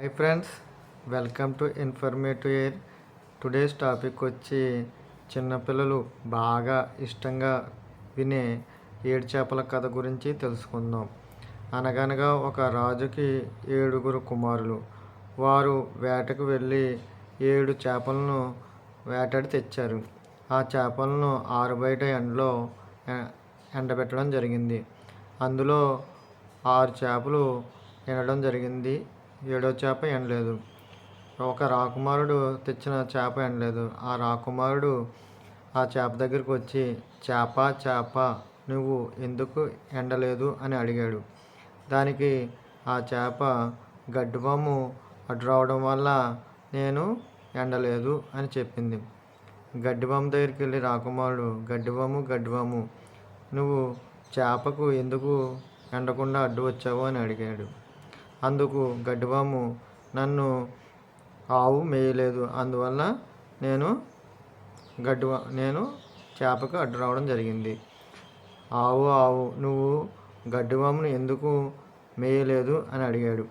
Hi friends welcome to informative air today's topic వచ్చి చిన్నపిల్లలు బాగా ఇష్టంగా వినే ఏడు చేపల కథ గురించి తెలుసుకుందాం. అనగనగా ఒక రాజుకి ఏడుగురు కుమారులు. వారు వేటకు వెళ్ళి ఏడు చేపలను వేటాడి తెచ్చారు. ఆ చేపలను ఆరుబయట ఎండలో ఎండబెట్టడం జరిగింది. అందులో ఆరు చేపలు తినడం జరిగింది. ఏడో చేప ఎండలేదు ఒక రాకుమారుడు తెచ్చిన చేప ఎండలేదు ఆ రాకుమారుడు ఆ చేప దగ్గరికి వచ్చి చేప చేప నువ్వు ఎందుకు ఎండలేదు? అని అడిగాడు. దానికి ఆ చేప గడ్డిబాము అడ్డు రావడం వల్ల నేను ఎండలేదు అని చెప్పింది. గడ్డిబాము దగ్గరికి వెళ్ళి రాకుమారుడు గడ్డిబాము గడ్డిబాము నువ్వు చేపకు ఎందుకు ఎండకుండా అడ్డు వచ్చావు? అని అడిగాడు. అందుకు గడ్డిబాము నన్ను ఆవు మేయలేదు. అందువల్ల నేను గడ్డి నేను చేపకు అడ్డు రావడం జరిగింది. ఆవు ఆవు నువ్వు గడ్డివామును ఎందుకు మేయలేదు? అని అడిగాడు.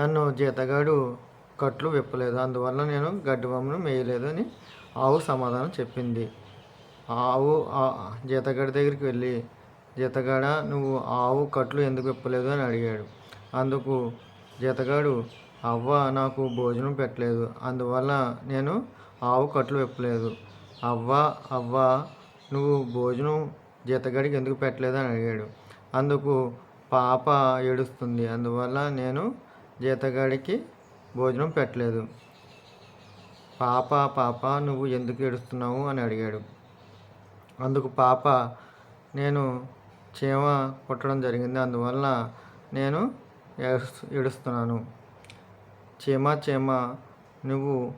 నన్ను జీతగాడు కట్లు విప్పలేదు. అందువల్ల నేను గడ్డివామును మేయలేదు అని ఆవు సమాధానం చెప్పింది. ఆవు ఆ- జీతగాడి దగ్గరికి వెళ్ళి జీతగాడ నువ్వు ఆవు కట్లు ఎందుకు విప్పలేదు? అని అడిగాడు. అందుకు జీతగాడు అవ్వ నాకు భోజనం పెట్టలేదు. అందువల్ల నేను ఆవు కట్లు విప్పలేదు. అవ్వ అవ్వ నువ్వు భోజనం జీతగాడికి ఎందుకు పెట్టలేదు? అని అడిగాడు. అందుకు పాప ఏడుస్తుంది. అందువల్ల నేను జీతగాడికి భోజనం పెట్టలేదు. పాప పాప నువ్వు ఎందుకు ఏడుస్తున్నావు? అని అడిగాడు. అందుకు పాప నేను చీమ కుట్టడం జరిగింది. అందువల్ల నేను ఏడుస్తున్నాను. చీమ చీమ నువ్వు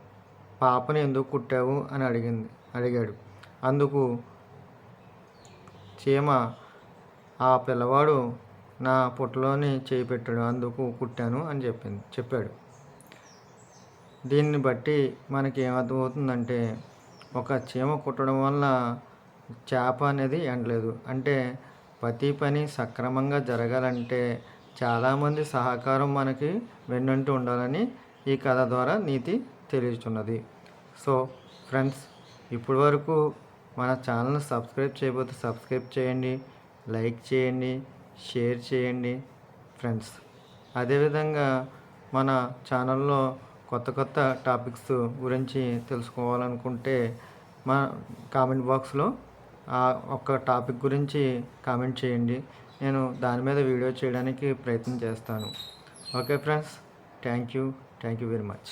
పాపని ఎందుకు కుట్టావు అని అడిగింది. అడిగాడు. అందుకు చీమ ఆ పిల్లవాడు నా పుట్టలోనే చేయి పెట్టాడు అందుకు కుట్టాను అని చెప్పింది చెప్పాడు. దీన్ని బట్టి మనకి ఏమర్థమవుతుందంటే ఒక చీమ కుట్టడం వల్ల చేప అనేది ఎండలేదు. అంటే ప్రతి పని సక్రమంగా జరగాలంటే చాలామంది సహకారం మనకి వెన్నంటూ ఉండాలని ఈ కథ ద్వారా నీతి తెలియచున్నది. సో ఫ్రెండ్స్ ఇప్పటి వరకు మన ఛానల్ని సబ్స్క్రైబ్ చేయకపోతే సబ్స్క్రైబ్ చేయండి లైక్ చేయండి షేర్ చేయండి ఫ్రెండ్స్. అదేవిధంగా మన ఛానల్లో కొత్త కొత్త టాపిక్స్ గురించి తెలుసుకోవాలనుకుంటే మా కామెంట్ బాక్స్లో ఆ ఒక్క టాపిక్ గురించి కామెంట్ చేయండి. నేను దాని మీద వీడియో చేయడానికి ప్రయత్నం చేస్తాను. Okay friends thank you thank you very much.